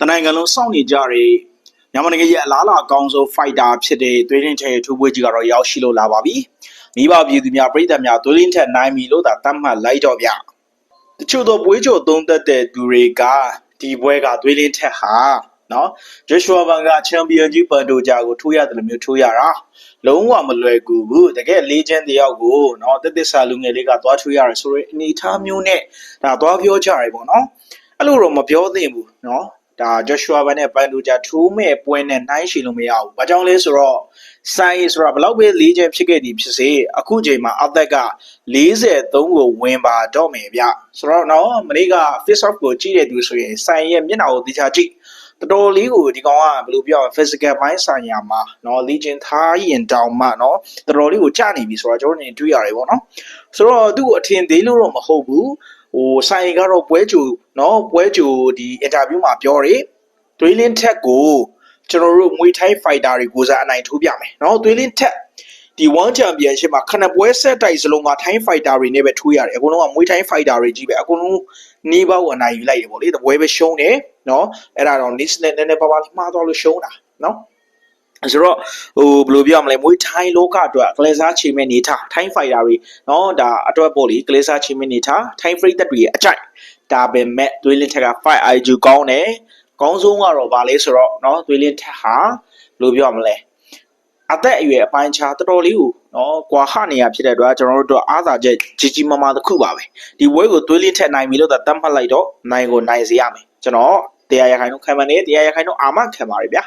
တနိုင်ငံလုံးစောင့်နေကြတဲ့မြန်မာနိုင်ငံရဲ့အလားအလာအကောင်းဆုံး fighter ဖြစ်တဲ့သွေးရင်းထက်ရဲ့ထူးပွဲကြီးကတော့ရောက်ရှိလို့လာပါပြီ။မိဘပြည်သူများပြည်သက်များသွေးရင်းထက်နိုင်ပြီလို့သာသတ်မှတ်လိုက်တော့ဗျ။တချို့သောပွဲကြိုသုံးသက်တဲ့သူတွေကဒီပွဲကသွေးရင်းထက်ဟာနော်ဂျေရှွာဘန်ကချန်ပီယံကြီးပန်တိုဂျာကိုထိုးရတယ်လို့မျိုးထိုးရတာလုံးဝမလွယ်ကူဘူးတကယ်လေးချင်းတယောက်ကိုနော်တက်တက်ဆာလူငယ်လေးကသွားထိုးရတယ်ဆိုရင်အနေထားမျိုးနဲ့ဒါသွားပြောကြရတယ်ပေါ့နော်အဲ့လိုတော့မပြောသင့်ဘူးနော် ဒါဂျေရှွာဘန်နဲ့ပန်တိုဂျာထိုးမဲ့ပွဲနဲ့နှိုင်းရှင်လို့မရဘူးဘာကြောင့်လဲဆိုတော့စိုင်းဆိုတာဘယ်လောက်ပဲလေးချင်းဖြစ်ခဲ့သည်ဖြစ်စေအခုချိန်မှာအသက်က43ကိုဝင်ပါတော့မယ်ဗျဆိုတော့နော်မနေ့က face off ကိုကြည့်တဲ့သူဆိုရင်စိုင်းရဲ့မျက်နှာကိုသိချာကြည့် တော်တော်လေးကိုဒီကောင်ကဘယ်လိုပြောရလဲ physical ဘိုင်းဆိုင်ရာမှာเนาะ legion ထားရင်တောင်မှเนาะတော်တော်လေးကိုကြာနေပြီဆိုတော့ကျွန်တော်နေတွေ့ရတယ်ပေါ့နော်ဆိုတော့သူ့ကိုအထင်သေးလို့တော့မဟုတ်ဘူး ဟိုဆိုင်ကတော့ပွဲကြိုเนาะပွဲကြိုဒီ interview မှာပြောတယ်သွေးလင်းထက်ကိုကျွန်တော်တို့မွေထိုင်း fighter တွေကိုစားအနိုင်ထိုးပြမယ်เนาะသွေးလင်းထက်ဒီ one championship မှာခဏပွဲဆက်တိုက်စလုံးက time fighter တွေနဲ့ပဲထိုးရတယ်အကုန်လုံးကမွေး time fighter တွေကြီးပဲအကုန်လုံးနေပေါင်းအနိုင်ယူလိုက်တယ်ပေါ့လေတပွဲပဲရှုံးတယ်เนาะအဲ့ဒါတော့ niche နဲ့နည်းနည်းပါးပါးမှားသွားလို့ရှုံးတာเนาะ ဆိုတော့ဟိုဘယ်လိုပြောရမလဲမွေးထိုင်းလောကအတွက်ကလေးစားချိန်မဲ့နေထားထိုင်းဖိုင်တာတွေနော်ဒါအတွက်ပေါ့လေကလေးစားချိန်မဲ့နေထားထိုင်းဖရိတ်သက်တွေအကြိုက်ဒါပေမဲ့သွေးလင်းထက်က 5IU ကောင်းတယ်ကောင်းဆုံးကတော့ဗာလဲဆိုတော့နော်သွေးလင်းထက်ဟာဘယ်လိုပြောရမလဲအသက်အရွယ်အပိုင်းခြားတော်တော်လေးကိုနော်ကွာဟနေရဖြစ်တဲ့အတွက်ကျွန်တော်တို့အားသာချက်ကြီးကြီးမားမားတစ်ခုပါပဲဒီပွဲကိုသွေးလင်းထက်နိုင်ပြီလို့သာတတ်မှတ်လိုက်တော့နိုင်ကိုနိုင်စေရမယ်ကျွန်တော်တရားရခိုင်တို့ခံမှန်းနေတရားရခိုင်တို့အာမခံပါရဗျာ